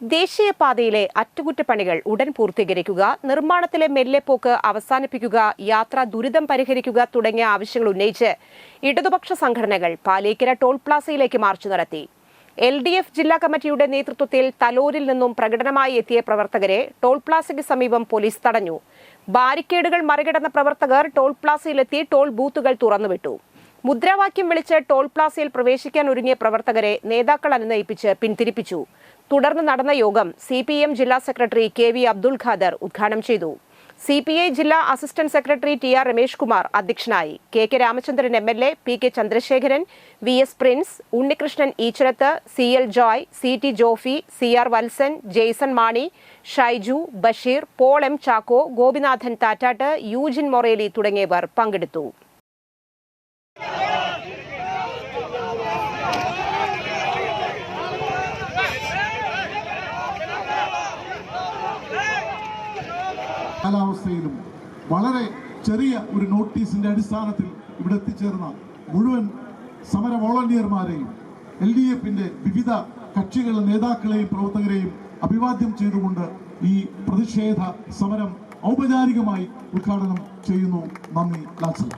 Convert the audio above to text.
ദേശീയപാതയിലെ അറ്റകുറ്റപ്പണികൾ ഉടൻ പൂർത്തീകരിക്കുക നിർമ്മാണത്തിലെ മെല്ലെപ്പോക്ക് അവസാനിപ്പിക്കുക യാത്ര ദുരിതം പരിഹരിക്കുക തുടങ്ങിയ ആവശ്യങ്ങൾ ഉന്നയിച്ച് ഇടതുപക്ഷ സംഘടനകൾ പാലേക്കര ടോൾ പ്ലാസയിലേക്ക് മാർച്ച് നടത്തി. എൽ ഡി എഫ് ജില്ലാ കമ്മിറ്റിയുടെ നേതൃത്വത്തിൽ തലോരിൽ നിന്നും പ്രകടനമായി എത്തിയ പ്രവർത്തകരെ ടോൾ പ്ലാസയ്ക്ക് സമീപം പോലീസ് തടഞ്ഞു. ബാരിക്കേഡുകൾ മറികടന്ന പ്രവർത്തകർ ടോൾ പ്ലാസയിലെത്തി ടോൾ ബൂത്തുകൾ തുറന്നുവിട്ടു. മുദ്രാവാക്യം വിളിച്ച് ടോൾ പ്ലാസയിൽ പ്രവേശിക്കാൻ ഒരുങ്ങിയ പ്രവർത്തകരെ നേതാക്കൾ അനുനയിപ്പിച്ച് പിന്തിരിപ്പിച്ചു. തുടർന്ന് നടന്ന യോഗം സി പി എം ജില്ലാ secretary K V Abdul Khader ഉദ്ഘാടനം ചെയ്തു. സി പി ഐ ജില്ലാ assistant secretary T R Ramesh Kumar അധ്യക്ഷനായി. K K Ramachandran M L A P K Chandrasekharan V S Prince Unnikrishnan Eacharath C L Joy C T Jofy C R Valsan Jaison Mani Shaiju Basheer Paul M Chacko Gopinathan Thattat Eugene Moreli തുടങ്ങിയവർ പങ്കെടുത്തു. കാലാവസ്ഥയിലും വളരെ ചെറിയ ഒരു നോട്ടീസിന്റെ അടിസ്ഥാനത്തിൽ ഇവിടെ എത്തിച്ചേർന്ന മുഴുവൻ സമര വോളണ്ടിയർമാരെയും എൽ ഡി എഫിന്റെ വിവിധ കക്ഷികളുടെ നേതാക്കളെയും പ്രവർത്തകരെയും അഭിവാദ്യം ചെയ്തുകൊണ്ട് ഈ പ്രതിഷേധ സമരം ഔപചാരികമായി ഉദ്ഘാടനം ചെയ്യുന്നു. നന്ദി ലാൽസല